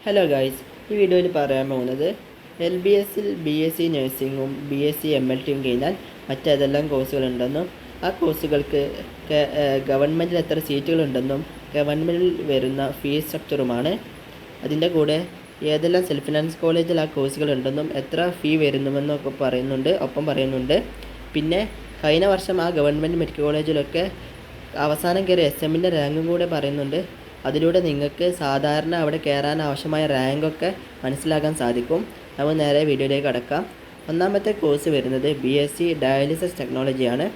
Hello guys ഈ വീഡിയോയിൽ പറയാൻ പോകുന്നത് എൽ ബി എസിൽ B S C നഴ്സിംഗും B S C M L ടിയും കഴിഞ്ഞാൽ മറ്റേതെല്ലാം കോഴ്സുകളുണ്ടെന്നും ആ കോഴ്സുകൾക്ക് ഗവൺമെന്റിൽ എത്ര സീറ്റുകളുണ്ടെന്നും ഗവൺമെന്റിൽ വരുന്ന ഫീസ് സ്ട്രക്ചറുമാണ് അതിന്റെ കൂടെ ഏതെല്ലാം സെൽഫ് ഫിനാൻസ് കോളേജിൽ ആ കോഴ്സുകളുണ്ടെന്നും എത്ര ഫീ വരുന്നുവെന്നൊക്കെ പറയുന്നുണ്ട് ഒപ്പം പറയുന്നുണ്ട്. പിന്നെ കഴിഞ്ഞ വർഷം ആ ഗവൺമെന്റ് മെഡിക്കൽ കോളേജിലൊക്കെ അവസാനം കയറിയ എസ് എമ്മിന്റെ റാങ്കും കൂടെ പറയുന്നുണ്ട്. അതിലൂടെ നിങ്ങൾക്ക് സാധാരണ അവിടെ കയറാൻ ആവശ്യമായ റാങ്കൊക്കെ മനസ്സിലാക്കാൻ സാധിക്കും. നമുക്ക് നേരെ വീഡിയോയിലേക്ക് കടക്കാം. ഒന്നാമത്തെ കോഴ്സ് വരുന്നത് ബി എസ് സി ഡയാലിസിസ് ടെക്നോളജിയാണ്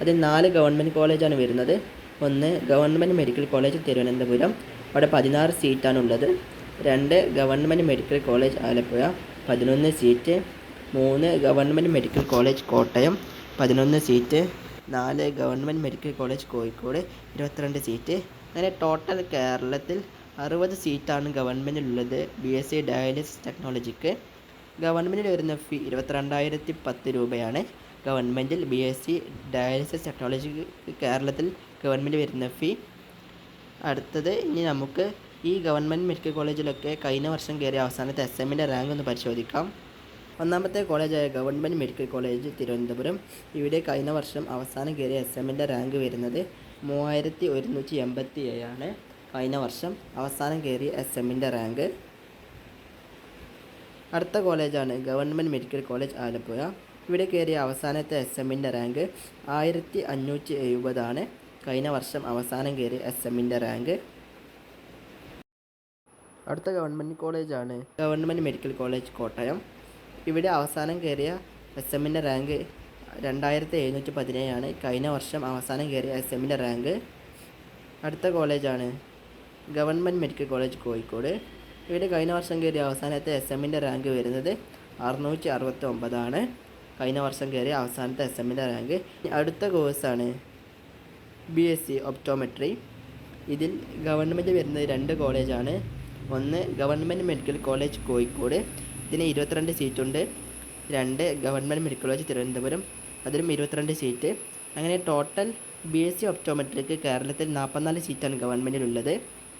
അതിൽ നാല് ഗവൺമെന്റ് കോളേജാണ് വരുന്നത്. ഒന്ന് ഗവൺമെന്റ് മെഡിക്കൽ കോളേജ് തിരുവനന്തപുരം. അവിടെ പതിനാറ് സീറ്റാണുള്ളത്. രണ്ട് ഗവൺമെന്റ് മെഡിക്കൽ കോളേജ് ആലപ്പുഴ. പതിനൊന്ന് സീറ്റ്. മൂന്ന് ഗവൺമെന്റ് മെഡിക്കൽ കോളേജ് കോട്ടയം. പതിനൊന്ന് സീറ്റ്. നാല് ഗവൺമെന്റ് മെഡിക്കൽ കോളേജ് കോഴിക്കോട്. ഇരുപത്തിരണ്ട് സീറ്റ്. അങ്ങനെ ടോട്ടൽ കേരളത്തിൽ അറുപത് സീറ്റാണ് ഗവൺമെന്റിലുള്ളത് ബി എസ് സി ഡയാലിസിസ് ടെക്നോളജിക്ക് ഗവൺമെന്റിൽ വരുന്ന ഫീ ഇരുപത്തിരണ്ടായിരത്തി പത്ത് രൂപയാണ് ഗവൺമെന്റിൽ ബി എസ് സി ഡയാലിസിസ് ടെക്നോളജിക്ക് കേരളത്തിൽ ഗവൺമെന്റ് വരുന്ന ഫീ അടുത്തത് ഇനി നമുക്ക് ഈ ഗവൺമെന്റ് മെഡിക്കൽ കോളേജിലൊക്കെ കഴിഞ്ഞ വർഷം കയറിയ അവസാനത്തെ എസ് എമ്മിന്റെ റാങ്ക് ഒന്ന് പരിശോധിക്കാം. ഒന്നാമത്തെ കോളേജായ ഗവൺമെന്റ് മെഡിക്കൽ കോളേജ് തിരുവനന്തപുരം. ഇവിടെ കഴിഞ്ഞ വർഷം അവസാനം കയറിയ എസ് എമ്മിന്റെ റാങ്ക് വരുന്നത് മൂവായിരത്തി ഒരുന്നൂറ്റി എൺപത്തി ഏഴാണ് കഴിഞ്ഞ വർഷം അവസാനം കയറിയ എസ് എമ്മിന്റെ റാങ്ക്. അടുത്ത കോളേജാണ് ഗവൺമെന്റ് മെഡിക്കൽ കോളേജ് ആലപ്പുഴ. ഇവിടെ കയറിയ അവസാനത്തെ എസ് എമ്മിന്റെ റാങ്ക് ആയിരത്തി അഞ്ഞൂറ്റി എഴുപതാണ് കഴിഞ്ഞ വർഷം അവസാനം കയറിയ എസ് എമ്മിന്റെ റാങ്ക്. അടുത്ത ഗവൺമെന്റ് കോളേജാണ് ഗവൺമെന്റ് മെഡിക്കൽ കോളേജ് കോട്ടയം. ഇവിടെ അവസാനം കയറിയ എസ് എമ്മിന്റെ റാങ്ക് രണ്ടായിരത്തി എഴുന്നൂറ്റി പതിനേഴാണ് കഴിഞ്ഞ വർഷം അവസാനം കയറിയ എസ് എമ്മിന്റെ റാങ്ക് അടുത്ത കോളേജാണ് ഗവൺമെന്റ് മെഡിക്കൽ കോളേജ് കോഴിക്കോട്. ഇവിടെ കഴിഞ്ഞ വർഷം കയറിയ അവസാനത്തെ എസ് എമ്മിന്റെ റാങ്ക് വരുന്നത് അറുന്നൂറ്റി അറുപത്തി ഒമ്പതാണ് കഴിഞ്ഞ വർഷം കയറിയ അവസാനത്തെ എസ് എമ്മിന്റെ റാങ്ക് അടുത്ത കോഴ്സാണ് ബി എസ് സി ഒപ്റ്റോമെട്രി ഇതിൽ ഗവൺമെന്റ് വരുന്നത് രണ്ട് കോളേജാണ് ഒന്ന് ഗവൺമെന്റ് മെഡിക്കൽ കോളേജ് കോഴിക്കോട്. ഇതിന് ഇരുപത്തിരണ്ട് സീറ്റുണ്ട്. രണ്ട് ഗവൺമെന്റ് മെഡിക്കൽ കോളേജ് തിരുവനന്തപുരം അതിലും ഇരുപത്തിരണ്ട് സീറ്റ്. അങ്ങനെ ടോട്ടൽ ബി എസ് സി ഒപ്റ്റോമെട്രിക്ക് കേരളത്തിൽ നാൽപ്പത്തിനാല് സീറ്റാണ് ഗവൺമെന്റിലുള്ളത്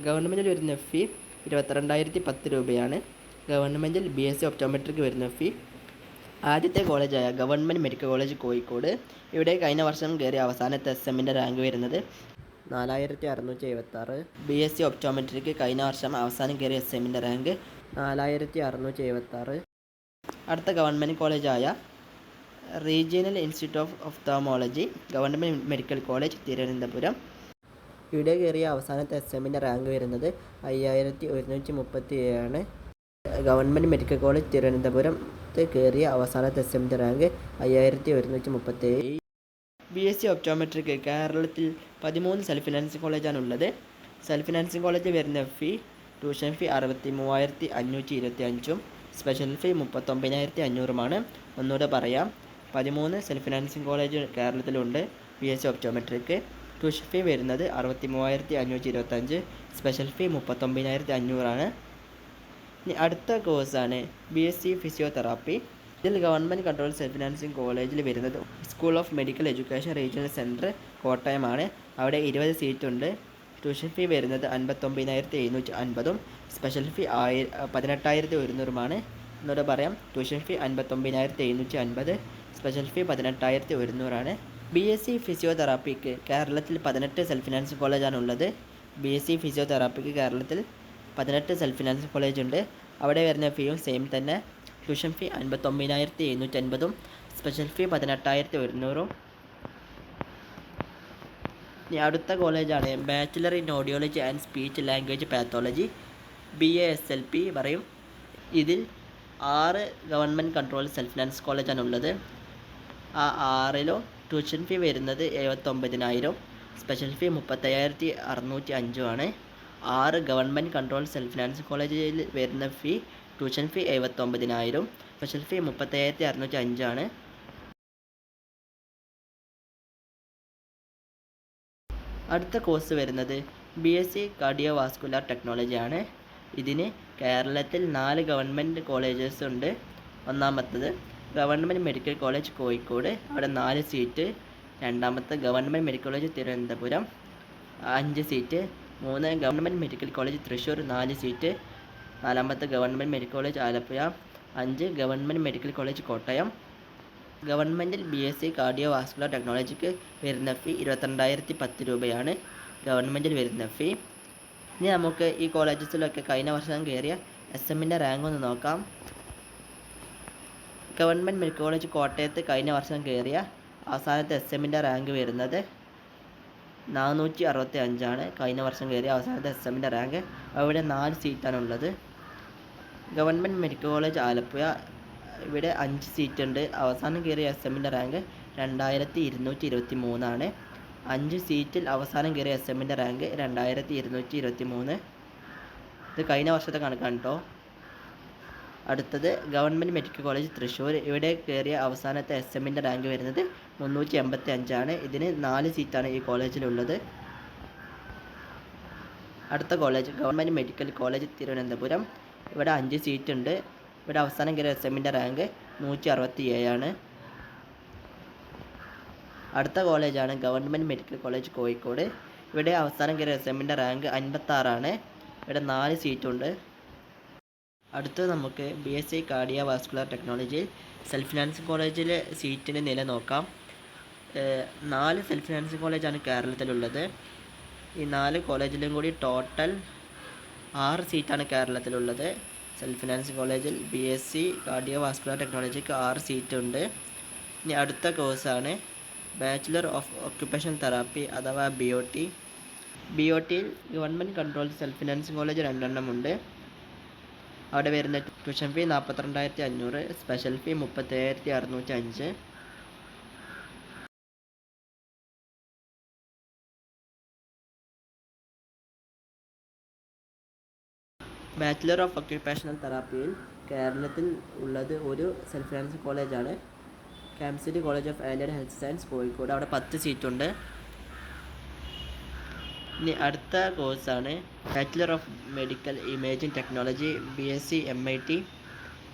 ഗവൺമെന്റിൽ വരുന്ന ഫീ ഇരുപത്തിരണ്ടായിരത്തി പത്ത് രൂപയാണ്. ഗവൺമെന്റിൽ ബി എസ് സി ഒപ്റ്റോമെട്രിക്ക് വരുന്ന ഫീ ആദ്യത്തെ കോളേജായ ഗവൺമെന്റ് മെഡിക്കൽ കോളേജ് കോഴിക്കോട്. ഇവിടെ കഴിഞ്ഞ വർഷം കയറിയ അവസാനത്തെ എസ് എമ്മിന്റെ റാങ്ക് വരുന്നത് നാലായിരത്തി അറുന്നൂറ്റി എഴുപത്താറ് ബി എസ് സി ഒപ്റ്റോമെട്രിക്ക് കഴിഞ്ഞ വർഷം അവസാനം കയറിയ എസ് എമ്മിന്റെ റാങ്ക് നാലായിരത്തി അറുന്നൂറ്റി എഴുപത്താറ് അടുത്ത government കോളേജായ regional institute of ophthalmology government medical college Thiruvananthapuram. ഇവിടെ കയറിയ അവസാനത്തെ എസ് എമ്മിന്റെ റാങ്ക് വരുന്നത് അയ്യായിരത്തി ഒരുന്നൂറ്റി മുപ്പത്തി ഏഴാണ് ഗവൺമെന്റ് മെഡിക്കൽ കോളേജ് തിരുവനന്തപുരത്ത് കയറിയ അവസാനത്തെ എസ് എമ്മിന്റെ റാങ്ക് അയ്യായിരത്തി ഒരുന്നൂറ്റി മുപ്പത്തി ഏഴ് ബി എസ് സി ഒപ്റ്റോമെട്രിക്ക് കേരളത്തിൽ പതിമൂന്ന് സെൽഫ് ഫിനാൻസിങ് കോളേജാണ് ഉള്ളത് സെൽഫ് ഫിനാൻസിങ് കോളേജ് വരുന്ന ഫീ ട്യൂഷൻ ഫീ അറുപത്തി മൂവായിരത്തി അഞ്ഞൂറ്റി ഇരുപത്തി അഞ്ചും സ്പെഷ്യൽ ഫീ മുപ്പത്തൊമ്പതിനായിരത്തി അഞ്ഞൂറുമാണ് ഒന്നുകൂടെ പറയാം. പതിമൂന്ന് സെൽഫ് ഫിനാൻസിങ് കോളേജ് കേരളത്തിലുണ്ട് ബി എസ് സി ഒപ്റ്റോമെട്രിക്ക് ട്യൂഷൻ ഫീ വരുന്നത് അറുപത്തി മൂവായിരത്തി അഞ്ഞൂറ്റി ഇരുപത്തഞ്ച് സ്പെഷ്യൽ ഫീ മുപ്പത്തൊമ്പതിനായിരത്തി അഞ്ഞൂറാണ് ഇനി അടുത്ത കോഴ്സാണ് ബി എസ് സി ഫിസിയോതെറാപ്പി ഇതിൽ ഗവൺമെന്റ് കൺട്രോൾ സെൽഫ് ഫിനാൻസിങ് കോളേജിൽ വരുന്നത് school of medical education regional centre കോട്ടയമാണ്. അവിടെ ഇരുപത് സീറ്റുണ്ട് ട്യൂഷൻ ഫീ വരുന്നത് അൻപത്തൊമ്പതിനായിരത്തി എഴുന്നൂറ്റി അൻപതും സ്പെഷ്യൽ ഫീ ആയി പതിനെട്ടായിരത്തി ഒരുന്നൂറുമാണ് എന്നോട് പറയാം ട്യൂഷൻ ഫീ അൻപത്തൊമ്പതിനായിരത്തി എഴുന്നൂറ്റി അൻപത് സ്പെഷ്യൽ ഫീ പതിനെട്ടായിരത്തി ഒരുന്നൂറാണ് ബി എസ് സി ഫിസിയോതെറാപ്പിക്ക് കേരളത്തിൽ പതിനെട്ട് സെൽഫ് ഫിനാൻസ് കോളേജാണ് ഉള്ളത് ബി എസ് സി ഫിസിയോതെറാപ്പിക്ക് കേരളത്തിൽ പതിനെട്ട് സെൽഫ് ഫിനാൻസ് കോളേജ് ഉണ്ട് അവിടെ വരുന്ന ഫീയും സെയിം തന്നെ. ട്യൂഷൻ ഫീ അൻപത്തൊമ്പതിനായിരത്തി എഴുന്നൂറ്റി അൻപതും സ്പെഷ്യൽ ഫീ പതിനെട്ടായിരത്തി ഒരുന്നൂറും അടുത്ത കോളേജാണ്. Bachelor in audiology and speech language pathology B A S L P പറയും. ഇതിൽ ആറ് ഗവൺമെന്റ് കൺട്രോൾ സെൽഫ് ഫിനാൻസ് കോളേജാണ് ഉള്ളത്. ആ ആറിലോ ട്യൂഷൻ ഫീ വരുന്നത് എഴുപത്തൊമ്പതിനായിരം സ്പെഷ്യൽ ഫീ മുപ്പത്തയ്യായിരത്തി അറുന്നൂറ്റി അഞ്ചുമാണ് ആറ് ഗവൺമെന്റ് കൺട്രോൾ സെൽഫ് ഫിനാൻസ് കോളേജിൽ വരുന്ന ഫീ ട്യൂഷൻ ഫീ എഴുപത്തൊമ്പതിനായിരം സ്പെഷ്യൽ ഫീ മുപ്പത്തയ്യായിരത്തി അറുന്നൂറ്റി അഞ്ചാണ് അടുത്ത കോഴ്സ് വരുന്നത് B S C cardio vascular ടെക്നോളജിയാണ് ഇതിന് കേരളത്തിൽ നാല് ഗവൺമെന്റ് കോളേജസ് ഉണ്ട്. ഒന്നാമത്തത് ഗവൺമെന്റ് മെഡിക്കൽ കോളേജ് കോഴിക്കോട്. അവിടെ നാല് സീറ്റ്. രണ്ടാമത്തെ ഗവൺമെന്റ് മെഡിക്കൽ കോളേജ് തിരുവനന്തപുരം. അഞ്ച് സീറ്റ്. മൂന്ന് ഗവൺമെന്റ് മെഡിക്കൽ കോളേജ് തൃശ്ശൂർ നാല് സീറ്റ്. നാലാമത്തെ ഗവൺമെന്റ് മെഡിക്കൽ കോളേജ് ആലപ്പുഴ. അഞ്ച് ഗവൺമെന്റ് മെഡിക്കൽ കോളേജ് കോട്ടയം. ഗവൺമെന്റിൽ B S C cardio vascular ടെക്നോളജിക്ക് വരുന്ന ഫീ ഇരുപത്തിരണ്ടായിരത്തി പത്ത് രൂപയാണ് ഗവൺമെന്റിൽ വരുന്ന ഫീ ഇനി നമുക്ക് ഈ കോളേജസിലൊക്കെ കഴിഞ്ഞ വർഷം കയറിയ എസ് എമ്മിന്റെ റാങ്ക് ഒന്ന് നോക്കാം. ഗവൺമെന്റ് മെഡിക്കൽ കോളേജ് കോട്ടയത്ത് കഴിഞ്ഞ വർഷം കയറിയ അവസാനത്തെ എസ് എമ്മിന്റെ റാങ്ക് വരുന്നത് നാനൂറ്റി അറുപത്തി അഞ്ചാണ് കഴിഞ്ഞ വർഷം കയറിയ അവസാനത്തെ എസ് എമ്മിന്റെ റാങ്ക് അവിടെ നാല് സീറ്റാണുള്ളത് ഗവൺമെന്റ് മെഡിക്കൽ കോളേജ് ആലപ്പുഴ ഇവിടെ അഞ്ച് സീറ്റ് ഉണ്ട് അവസാനം കയറിയ എസ് എമ്മിന്റെ റാങ്ക് രണ്ടായിരത്തി ഇരുന്നൂറ്റി ഇരുപത്തി മൂന്നാണ് അഞ്ച് സീറ്റിൽ അവസാനം കയറിയ എസ് എമ്മിന്റെ റാങ്ക് രണ്ടായിരത്തി ഇരുന്നൂറ്റി ഇരുപത്തി മൂന്ന് ഇത് കഴിഞ്ഞ വർഷത്തെ കണക്കാണ് കേട്ടോ അടുത്തത് ഗവൺമെന്റ് മെഡിക്കൽ കോളേജ് തൃശ്ശൂർ. ഇവിടെ കയറിയ അവസാനത്തെ എസ് എമ്മിന്റെ റാങ്ക് വരുന്നത് മുന്നൂറ്റി എൺപത്തി അഞ്ചാണ് ഇതിന് നാല് സീറ്റാണ് ഈ കോളേജിലുള്ളത്. അടുത്ത college government medical college Thiruvananthapuram. ഇവിടെ അഞ്ച് സീറ്റ് ഉണ്ട് ഇവിടെ അവസാനം കയറിയ എസ് എമ്മിന്റെ റാങ്ക് നൂറ്റി അറുപത്തി ഏഴാണ് അടുത്ത കോളേജാണ് ഗവൺമെന്റ് മെഡിക്കൽ കോളേജ് കോഴിക്കോട്. ഇവിടെ അവസാനം കയറിയ എസ് എമ്മിന്റെ റാങ്ക് അൻപത്താറാണ്. ഇവിടെ നാല് സീറ്റുണ്ട്. അടുത്ത് നമുക്ക് B S C cardio vascular ടെക്നോളജിയിൽ സെൽഫ് ഫിനാൻസിങ് കോളേജിലെ സീറ്റിന്റെ നില നോക്കാം. നാല് സെൽഫ് ഫിനാൻസിങ് കോളേജാണ് കേരളത്തിലുള്ളത്. ഈ നാല് കോളേജിലും കൂടി ടോട്ടൽ ആറ് സീറ്റാണ് കേരളത്തിലുള്ളത്. സെൽഫ് ഫിനാൻസിങ് കോളേജിൽ B S C cardio vascular ടെക്നോളജിക്ക് ആറ് സീറ്റ് ഉണ്ട് ഇനി അടുത്ത കോഴ്സാണ് ബാച്ചിലർ ഓഫ് ഓക്യുപ്പേഷൻ തെറാപ്പി അഥവാ B O T B O ടിയിൽ government control self financing college രണ്ടെണ്ണം ഉണ്ട്. അവിടെ വരുന്ന ട്യൂഷൻ ഫീ നാൽപ്പത്തിരണ്ടായിരത്തി അഞ്ഞൂറ് സ്പെഷ്യൽ ഫീ മുപ്പത്തേഴായിരത്തി അറുന്നൂറ്റി അഞ്ച്. ബാച്ചിലർ ഓഫ് ഒക്യുപ്പേഷണൽ തെറാപ്പിയിൽ കേരളത്തിൽ ഉള്ളത് ഒരു സെൽഫ് ഫിനാൻസ് കോളേജാണ് കാംസിറ്റി college of and health science Kozhikode. അവിടെ പത്ത് സീറ്റുണ്ട്. ഇനി അടുത്ത കോഴ്സാണ് bachelor of medical imaging technology B S C M I T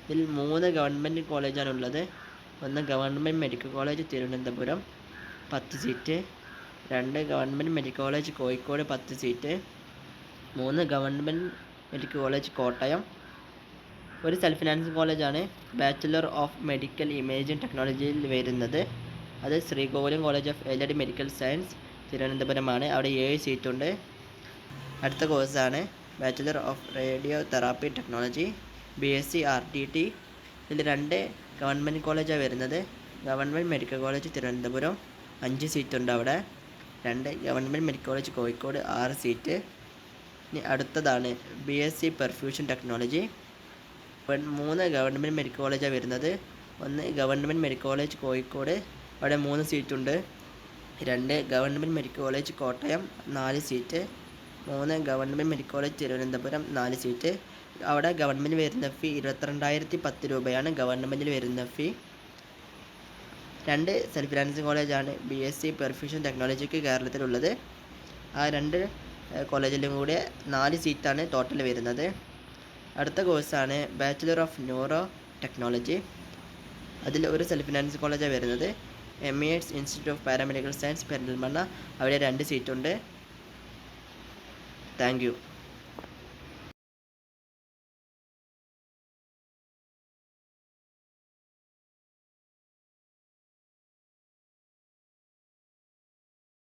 ഇതിൽ മൂന്ന് ഗവൺമെന്റ് കോളേജാണ് ഉള്ളത് ഒന്ന് ഗവൺമെന്റ് മെഡിക്കൽ കോളേജ് തിരുവനന്തപുരം പത്ത് സീറ്റ്. രണ്ട് ഗവൺമെന്റ് മെഡിക്കൽ കോളേജ് കോഴിക്കോട് പത്ത് സീറ്റ്. മൂന്ന് ഗവൺമെന്റ് മെഡിക്കൽ കോളേജ് കോട്ടയം. ഒരു സെൽഫ് ഫിനാൻസ് കോളേജാണ് ബാച്ചിലർ ഓഫ് മെഡിക്കൽ ഇമേജിംഗ് ടെക്നോളജിയിൽ വരുന്നത്. അത് Sree Gokulam college of എലഡ് medical science തിരുവനന്തപുരമാണ്. അവിടെ ഏഴ് സീറ്റുണ്ട് അടുത്ത കോഴ്സാണ് bachelor of radio therapy technology B S C R T T ഇതിൽ രണ്ട് ഗവൺമെന്റ് കോളേജാണ് വരുന്നത്. Government medical college Thiruvananthapuram. അഞ്ച് സീറ്റുണ്ട് അവിടെ. രണ്ട് ഗവൺമെന്റ് മെഡിക്കൽ കോളേജ് കോഴിക്കോട് ആറ് സീറ്റ് ഇനി അടുത്തതാണ് B S C perfusion technology മൂന്ന് ഗവൺമെന്റ് മെഡിക്കൽ കോളേജാണ് വരുന്നത്. ഒന്ന് ഗവൺമെന്റ് മെഡിക്കൽ കോളേജ് കോഴിക്കോട്. അവിടെ മൂന്ന് സീറ്റുണ്ട് രണ്ട് ഗവൺമെന്റ് മെഡിക്കൽ കോളേജ് കോട്ടയം നാല് സീറ്റ് മൂന്ന് ഗവൺമെന്റ് മെഡിക്കൽ കോളേജ് തിരുവനന്തപുരം നാല് സീറ്റ് അവിടെ ഗവൺമെന്റ് വരുന്ന ഫീ ഇരുപത്തിരണ്ടായിരത്തി പത്ത് രൂപയാണ് ഗവൺമെന്റിൽ വരുന്ന ഫീ രണ്ട് സെൽഫ് ഫിനാൻസിങ് കോളേജാണ് ബി എസ് സി പെർഫ്യൂഷൻ ടെക്നോളജിക്ക് കേരളത്തിലുള്ളത്. ആ രണ്ട് കോളേജിലും കൂടി നാല് സീറ്റാണ് ടോട്ടൽ വരുന്നത്. അടുത്ത കോഴ്സാണ് ബാച്ചിലർ ഓഫ് ന്യൂറോ ടെക്നോളജി അതിൽ ഒരു സെൽഫ് ഫിനാൻസ് കോളേജാണ് വരുന്നത്. M E S institute of paramedical science Perinthalmanna. അവിടെ രണ്ട് സീറ്റുണ്ട് താങ്ക് യു